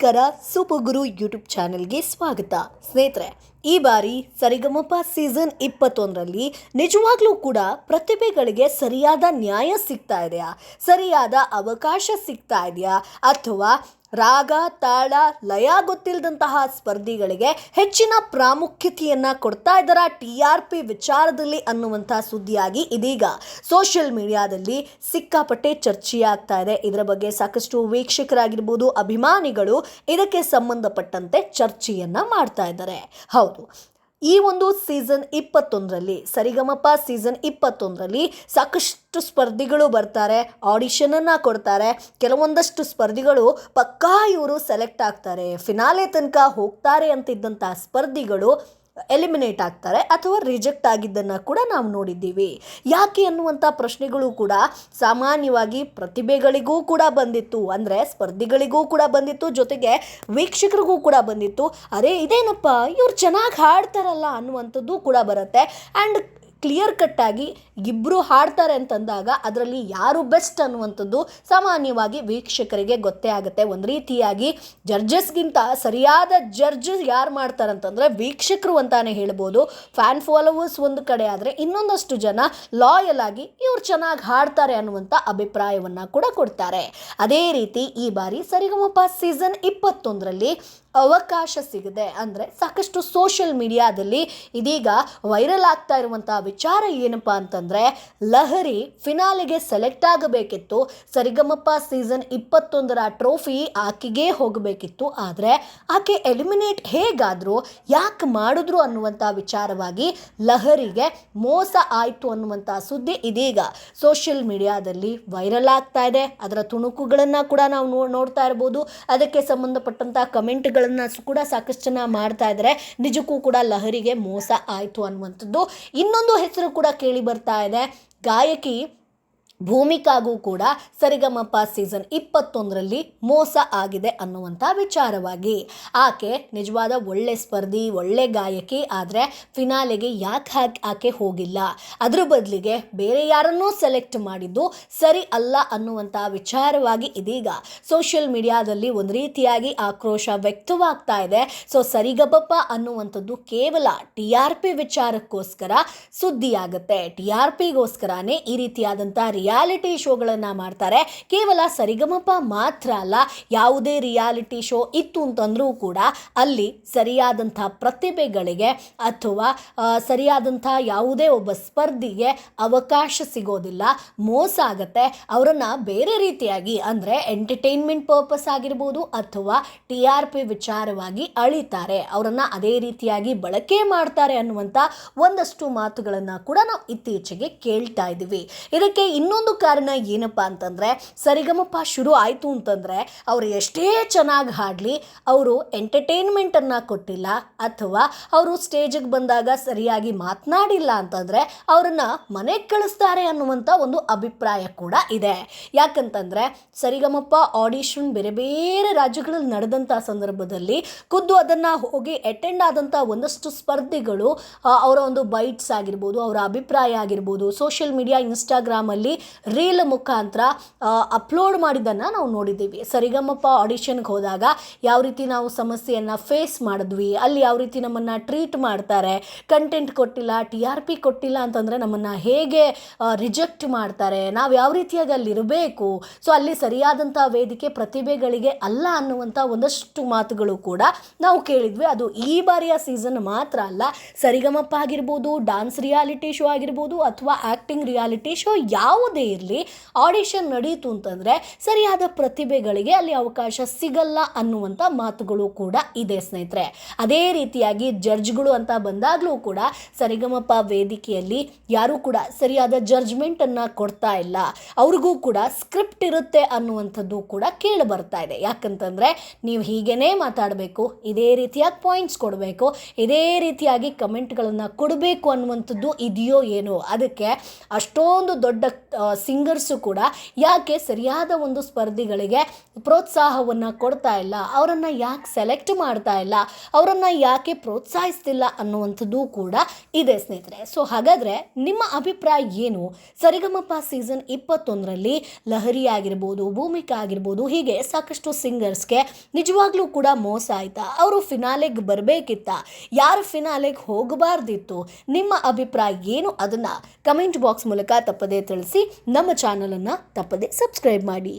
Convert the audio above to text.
ನಮಸ್ಕಾರ ಸುಪಗುರು ಯೂಟ್ಯೂಬ್ ಚಾನೆಲ್ಗೆ ಸ್ವಾಗತ. ಸ್ನೇಹಿತರೆ, ಈ ಬಾರಿ ಸರಿಗಮಪ ಸೀಸನ್ ಇಪ್ಪತ್ತೊಂದರಲ್ಲಿ ನಿಜವಾಗ್ಲೂ ಕೂಡ ಪ್ರತಿಭೆಗಳಿಗೆ ಸರಿಯಾದ ನ್ಯಾಯ ಸಿಗ್ತಾ ಇದೆಯಾ? ಸರಿಯಾದ ಅವಕಾಶ ಸಿಗ್ತಾ ಇದೆಯಾ? ಅಥವಾ ರಾಗ, ತಾಳ, ಲಯ ಗೊತ್ತಿಲ್ಲದಂತಹ ಸ್ಪರ್ಧಿಗಳಿಗೆ ಹೆಚ್ಚಿನ ಪ್ರಾಮುಖ್ಯತೆಯನ್ನು ಕೊಡ್ತಾ ಇದ್ದಾರ ಟಿ ಆರ್ ಪಿ ವಿಚಾರದಲ್ಲಿ ಅನ್ನುವಂಥ ಸುದ್ದಿಯಾಗಿ ಇದೀಗ ಸೋಷಿಯಲ್ ಮೀಡಿಯಾದಲ್ಲಿ ಸಿಕ್ಕಾಪಟ್ಟೆ ಚರ್ಚೆಯಾಗ್ತಾ ಇದೆ. ಇದರ ಬಗ್ಗೆ ಸಾಕಷ್ಟು ವೀಕ್ಷಕರಾಗಿರ್ಬೋದು, ಅಭಿಮಾನಿಗಳು ಇದಕ್ಕೆ ಸಂಬಂಧಪಟ್ಟಂತೆ ಚರ್ಚೆಯನ್ನ ಮಾಡ್ತಾ ಇದ್ದಾರೆ. ಹೌದು ಈ ಒಂದು ಸೀಸನ್ ಇಪ್ಪತ್ತೊಂದರಲ್ಲಿ, ಸರಿಗಮಪ ಸೀಸನ್ ಇಪ್ಪತ್ತೊಂದರಲ್ಲಿ ಸಾಕಷ್ಟು ಸ್ಪರ್ಧಿಗಳು ಬರ್ತಾರೆ, ಆಡಿಷನನ್ನು ಕೊಡ್ತಾರೆ. ಕೆಲವೊಂದಷ್ಟು ಸ್ಪರ್ಧಿಗಳು ಪಕ್ಕಾ ಇವರು ಸೆಲೆಕ್ಟ್ ಆಗ್ತಾರೆ. ಫಿನಾಲೆ ತನಕ ಹೋಗ್ತಾರೆ ಅಂತಿದ್ದಂಥ ಸ್ಪರ್ಧಿಗಳು ಎಲಿಮಿನೇಟ್ ಆಗ್ತಾರೆ ಅಥವಾ ರಿಜೆಕ್ಟ್ ಆಗಿದ್ದನ್ನು ಕೂಡ ನಾವು ನೋಡಿದ್ದೀವಿ. ಯಾಕೆ ಅನ್ನುವಂಥ ಪ್ರಶ್ನೆಗಳು ಕೂಡ ಸಾಮಾನ್ಯವಾಗಿ ಪ್ರತಿಭೆಗಳಿಗೂ ಕೂಡ ಬಂದಿತ್ತು, ಅಂದರೆ ಸ್ಪರ್ಧಿಗಳಿಗೂ ಕೂಡ ಬಂದಿತ್ತು, ಜೊತೆಗೆ ವೀಕ್ಷಕರಿಗೂ ಕೂಡ ಬಂದಿತ್ತು. ಅರೆ, ಇದೇನಪ್ಪ? ಇವ್ರು ಚೆನ್ನಾಗಿ ಹಾಡ್ತಾರಲ್ಲ ಅನ್ನುವಂಥದ್ದು ಕೂಡ ಬರುತ್ತೆ. ಆ್ಯಂಡ್ ಕ್ಲಿಯರ್ ಕಟ್ಟಾಗಿ ಇಬ್ಬರು ಹಾಡ್ತಾರೆ ಅಂತಂದಾಗ ಅದರಲ್ಲಿ ಯಾರು ಬೆಸ್ಟ್ ಅನ್ನುವಂಥದ್ದು ಸಾಮಾನ್ಯವಾಗಿ ವೀಕ್ಷಕರಿಗೆ ಗೊತ್ತೇ ಆಗುತ್ತೆ. ಒಂದು ರೀತಿಯಾಗಿ ಜಡ್ಜಸ್ಗಿಂತ ಸರಿಯಾದ ಜಡ್ಜ್ ಯಾರು ಮಾಡ್ತಾರೆ ಅಂತಂದರೆ ವೀಕ್ಷಕರು ಅಂತಾನೆ ಹೇಳ್ಬೋದು. ಫ್ಯಾನ್ ಫಾಲೋವರ್ಸ್ ಒಂದು ಕಡೆ ಆದರೆ ಇನ್ನೊಂದಷ್ಟು ಜನ ಲಾಯಲ್ ಆಗಿ ಇವ್ರು ಚೆನ್ನಾಗಿ ಹಾಡ್ತಾರೆ ಅನ್ನುವಂಥ ಅಭಿಪ್ರಾಯವನ್ನು ಕೂಡ ಕೊಡ್ತಾರೆ. ಅದೇ ರೀತಿ ಈ ಬಾರಿ ಸರಿಗಮಪ ಸೀಸನ್ ಇಪ್ಪತ್ತೊಂದರಲ್ಲಿ ಅವಕಾಶ ಸಿಗದೆ ಅಂದರೆ ಸಾಕಷ್ಟು ಸೋಷಿಯಲ್ ಮೀಡಿಯಾದಲ್ಲಿ ಇದೀಗ ವೈರಲ್ ಆಗ್ತಾ ಇರುವಂಥ ವಿಚಾರ ಏನಪ್ಪ ಅಂತಂದರೆ ಲಹರಿ ಫಿನಾಲಿಗೆ ಸೆಲೆಕ್ಟ್ ಆಗಬೇಕಿತ್ತು. ಸರಿಗಮಪ್ಪ ಸೀಸನ್ ಇಪ್ಪತ್ತೊಂದರ ಟ್ರೋಫಿ ಆಕೆಗೆ ಹೋಗಬೇಕಿತ್ತು. ಆದರೆ ಆಕೆ ಎಲಿಮಿನೇಟ್ ಹೇಗಾದರೂ ಯಾಕೆ ಮಾಡಿದ್ರು ಅನ್ನುವಂಥ ವಿಚಾರವಾಗಿ ಲಹರಿಗೆ ಮೋಸ ಆಯಿತು ಅನ್ನುವಂಥ ಸುದ್ದಿ ಇದೀಗ ಸೋಷಿಯಲ್ ಮೀಡಿಯಾದಲ್ಲಿ ವೈರಲ್ ಆಗ್ತಾ ಇದೆ. ಅದರ ತುಣುಕುಗಳನ್ನು ಕೂಡ ನಾವು ನೋಡ್ತಾ ಇರ್ಬೋದು. ಅದಕ್ಕೆ ಸಂಬಂಧಪಟ್ಟಂಥ ಕಮೆಂಟ್ಗಳನ್ನು ಕೂಡ ಸಾಕಷ್ಟು ಜನ ಮಾಡ್ತಾ ನಿಜಕ್ಕೂ ಕೂಡ ಲಹರಿಗೆ ಮೋಸ ಆಯಿತು ಅನ್ನುವಂಥದ್ದು. ಇನ್ನೊಂದು ಹೆಸರು ಕೂಡ ಕೇಳಿ ಬರ್ತಾ ಇದೆ. ಗಾಯಕಿ ಭೂಮಿಕಾಗೂ ಕೂಡ ಸರಿಗಮಪ ಸೀಸನ್ ಇಪ್ಪತ್ತೊಂದರಲ್ಲಿ ಮೋಸ ಆಗಿದೆ ಅನ್ನುವಂಥ ವಿಚಾರವಾಗಿ. ಆಕೆ ನಿಜವಾದ ಒಳ್ಳೆ ಸ್ಪರ್ಧಿ, ಒಳ್ಳೆ ಗಾಯಕಿ, ಆದರೆ ಫಿನಾಲೆಗೆ ಯಾಕೆ ಹಾಕಿ, ಆಕೆ ಹೋಗಿಲ್ಲ? ಅದ್ರ ಬದಲಿಗೆ ಬೇರೆ ಯಾರನ್ನೂ ಸೆಲೆಕ್ಟ್ ಮಾಡಿದ್ದು ಸರಿ ಅಲ್ಲ ಅನ್ನುವಂಥ ವಿಚಾರವಾಗಿ ಇದೀಗ ಸೋಷಿಯಲ್ ಮೀಡಿಯಾದಲ್ಲಿ ಒಂದು ರೀತಿಯಾಗಿ ಆಕ್ರೋಶ ವ್ಯಕ್ತವಾಗ್ತಾ ಇದೆ. ಸೊ ಸರಿಗಮಪ ಅನ್ನುವಂಥದ್ದು ಕೇವಲ ಟಿ ಆರ್ ಪಿ ವಿಚಾರಕ್ಕೋಸ್ಕರ ಸುದ್ದಿಯಾಗುತ್ತೆ. ಟಿ ಆರ್ ಪಿಗೋಸ್ಕರನೇ ಈ ರೀತಿಯಾದಂಥ ರಿಯಾಲಿಟಿ ಶೋಗಳನ್ನು ಮಾಡ್ತಾರೆ. ಕೇವಲ ಸರಿಗಮಪ ಮಾತ್ರ ಅಲ್ಲ, ಯಾವುದೇ ರಿಯಾಲಿಟಿ ಶೋ ಇತ್ತು ಅಂತಂದರೂ ಕೂಡ ಅಲ್ಲಿ ಸರಿಯಾದಂಥ ಪ್ರತಿಭೆಗಳಿಗೆ ಅಥವಾ ಸರಿಯಾದಂಥ ಯಾವುದೇ ಒಬ್ಬ ಸ್ಪರ್ಧಿಗೆ ಅವಕಾಶ ಸಿಗೋದಿಲ್ಲ. ಮೋಸ ಆಗುತ್ತೆ. ಅವರನ್ನು ಬೇರೆ ರೀತಿಯಾಗಿ ಅಂದರೆ ಎಂಟರ್ಟೈನ್ಮೆಂಟ್ ಪರ್ಪಸ್ ಆಗಿರ್ಬೋದು ಅಥವಾ ಟಿ ಆರ್ ಪಿ ವಿಚಾರವಾಗಿ ಅಳಿತಾರೆ. ಅವರನ್ನು ಅದೇ ರೀತಿಯಾಗಿ ಬಳಕೆ ಮಾಡ್ತಾರೆ ಅನ್ನುವಂಥ ಒಂದಷ್ಟು ಮಾತುಗಳನ್ನು ಕೂಡ ನಾವು ಇತ್ತೀಚೆಗೆ ಕೇಳ್ತಾ ಇದ್ದೀವಿ. ಇದಕ್ಕೆ ಇನ್ನೊಂದು ಕಾರಣ ಏನಪ್ಪ ಅಂತಂದರೆ ಸರಿಗಮಪ್ಪ ಶುರು ಆಯಿತು ಅಂತಂದರೆ ಅವರು ಎಷ್ಟೇ ಚೆನ್ನಾಗಿ ಹಾಡಲಿ, ಅವರು ಎಂಟರ್ಟೈನ್ಮೆಂಟನ್ನು ಕೊಟ್ಟಿಲ್ಲ ಅಥವಾ ಅವರು ಸ್ಟೇಜಿಗೆ ಬಂದಾಗ ಸರಿಯಾಗಿ ಮಾತನಾಡಿಲ್ಲ ಅಂತಂದರೆ ಅವರನ್ನು ಮನೆಗೆ ಕಳಿಸ್ತಾರೆ ಅನ್ನುವಂಥ ಒಂದು ಅಭಿಪ್ರಾಯ ಕೂಡ ಇದೆ. ಯಾಕಂತಂದರೆ ಸರಿಗಮಪ್ಪ ಆಡಿಷನ್ ಬೇರೆ ಬೇರೆ ರಾಜ್ಯಗಳಲ್ಲಿ ನಡೆದಂಥ ಸಂದರ್ಭದಲ್ಲಿ ಖುದ್ದು ಅದನ್ನು ಹೋಗಿ ಅಟೆಂಡ್ ಆದಂಥ ಒಂದಷ್ಟು ಸ್ಪರ್ಧಿಗಳು ಅವರ ಒಂದು ಬೈಟ್ಸ್ ಆಗಿರ್ಬೋದು, ಅವರ ಅಭಿಪ್ರಾಯ ಆಗಿರ್ಬೋದು ಸೋಷಿಯಲ್ ಮೀಡಿಯಾ ಇನ್ಸ್ಟಾಗ್ರಾಮಲ್ಲಿ ರೀಲ್ ಮುಖಾಂತರ ಅಪ್ಲೋಡ್ ಮಾಡಿದ್ದನ್ನು ನಾವು ನೋಡಿದ್ದೀವಿ. ಸರಿಗಮಪ್ಪ ಆಡಿಷನ್ಗೆ ಹೋದಾಗ ಯಾವ ರೀತಿ ನಾವು ಸಮಸ್ಯೆಯನ್ನು ಫೇಸ್ ಮಾಡಿದ್ವಿ, ಅಲ್ಲಿ ಯಾವ ರೀತಿ ನಮ್ಮನ್ನು ಟ್ರೀಟ್ ಮಾಡ್ತಾರೆ ಕಂಟೆಂಟ್ ಕೊಟ್ಟಿಲ್ಲ ಟಿ ಆರ್ ಪಿ ಕೊಟ್ಟಿಲ್ಲ ಅಂತಂದರೆ ನಮ್ಮನ್ನು ಹೇಗೆ ರಿಜೆಕ್ಟ್ ಮಾಡ್ತಾರೆ, ನಾವು ಯಾವ ರೀತಿಯಾಗಿ ಅಲ್ಲಿ ಇರಬೇಕು ಸೊ ಅಲ್ಲಿ ಸರಿಯಾದಂಥ ವೇದಿಕೆ ಪ್ರತಿಭೆಗಳಿಗೆ ಅಲ್ಲ ಅನ್ನುವಂಥ ಒಂದಷ್ಟು ಮಾತುಗಳು ಕೂಡ ನಾವು ಕೇಳಿದ್ವಿ. ಅದು ಈ ಬಾರಿಯ ಸೀಸನ್ ಮಾತ್ರ ಅಲ್ಲ ಸರಿಗಮಪ್ಪ ಆಗಿರ್ಬೋದು ಡಾನ್ಸ್ ರಿಯಾಲಿಟಿ ಶೋ ಆಗಿರ್ಬೋದು ಅಥವಾ ಆ್ಯಕ್ಟಿಂಗ್ ರಿಯಾಲಿಟಿ ಶೋ ಯಾವುದೇ ಇರಲಿ ಆಡಿಷನ್ ನಡೀತು ಅಂತಂದರೆ ಸರಿಯಾದ ಪ್ರತಿಭೆಗಳಿಗೆ ಅಲ್ಲಿ ಅವಕಾಶ ಸಿಗಲ್ಲ ಅನ್ನುವಂಥ ಮಾತುಗಳು ಕೂಡ ಇದೆ ಸ್ನೇಹಿತರೆ. ಅದೇ ರೀತಿಯಾಗಿ ಜಡ್ಜ್ಗಳು ಅಂತ ಬಂದಾಗಲೂ ಕೂಡ ಸರಿಗಮಪ ವೇದಿಕೆಯಲ್ಲಿ ಯಾರೂ ಕೂಡ ಸರಿಯಾದ ಜಡ್ಜ್ಮೆಂಟನ್ನು ಕೊಡ್ತಾ ಇಲ್ಲ. ಅವ್ರಿಗೂ ಕೂಡ ಸ್ಕ್ರಿಪ್ಟ್ ಇರುತ್ತೆ ಅನ್ನುವಂಥದ್ದು ಕೂಡ ಕೇಳಿ ಬರ್ತಾ ಇದೆ. ಯಾಕಂತಂದರೆ ನೀವು ಹೀಗೇನೇ ಮಾತಾಡಬೇಕು, ಇದೇ ರೀತಿಯಾಗಿ ಪಾಯಿಂಟ್ಸ್ ಕೊಡಬೇಕು, ಇದೇ ರೀತಿಯಾಗಿ ಕಮೆಂಟ್ಗಳನ್ನು ಕೊಡಬೇಕು ಅನ್ನುವಂಥದ್ದು ಇದೆಯೋ ಏನೋ. ಅದಕ್ಕೆ ಅಷ್ಟೊಂದು ದೊಡ್ಡ ಸಿಂಗರ್ಸು ಕೂಡ ಯಾಕೆ ಸರಿಯಾದ ಒಂದು ಸ್ಪರ್ಧಿಗಳಿಗೆ ಪ್ರೋತ್ಸಾಹವನ್ನು ಕೊಡ್ತಾ ಇಲ್ಲ? ಅವರನ್ನು ಯಾಕೆ ಸೆಲೆಕ್ಟ್ ಮಾಡ್ತಾ ಇಲ್ಲ? ಅವರನ್ನು ಯಾಕೆ ಪ್ರೋತ್ಸಾಹಿಸ್ತಿಲ್ಲ ಅನ್ನುವಂಥದ್ದು ಕೂಡ ಇದೆ ಸ್ನೇಹಿತರೆ. ಸೊ ಹಾಗಾದರೆ ನಿಮ್ಮ ಅಭಿಪ್ರಾಯ ಏನು? ಸರಿಗಮಪ ಸೀಸನ್ ಇಪ್ಪತ್ತೊಂದರಲ್ಲಿ ಲಹರಿ ಆಗಿರ್ಬೋದು, ಭೂಮಿಕಾ ಆಗಿರ್ಬೋದು, ಹೀಗೆ ಸಾಕಷ್ಟು ಸಿಂಗರ್ಸ್ಗೆ ನಿಜವಾಗ್ಲೂ ಕೂಡ ಮೋಸ ಆಯ್ತಾ? ಅವರು ಫಿನಾಲೆಗೆ ಬರಬೇಕಿತ್ತ? ಯಾರು ಫಿನಾಲೆಗೆ ಹೋಗಬಾರ್ದಿತ್ತು? ನಿಮ್ಮ ಅಭಿಪ್ರಾಯ ಏನು? ಅದನ್ನು ಕಮೆಂಟ್ ಬಾಕ್ಸ್ ಮೂಲಕ ತಪ್ಪದೇ ತಿಳಿಸಿ. ನಮ್ಮ ಚಾನಲನ್ನು ತಪ್ಪದೆ ಸಬ್ಸ್ಕ್ರೈಬ್ ಮಾಡಿ.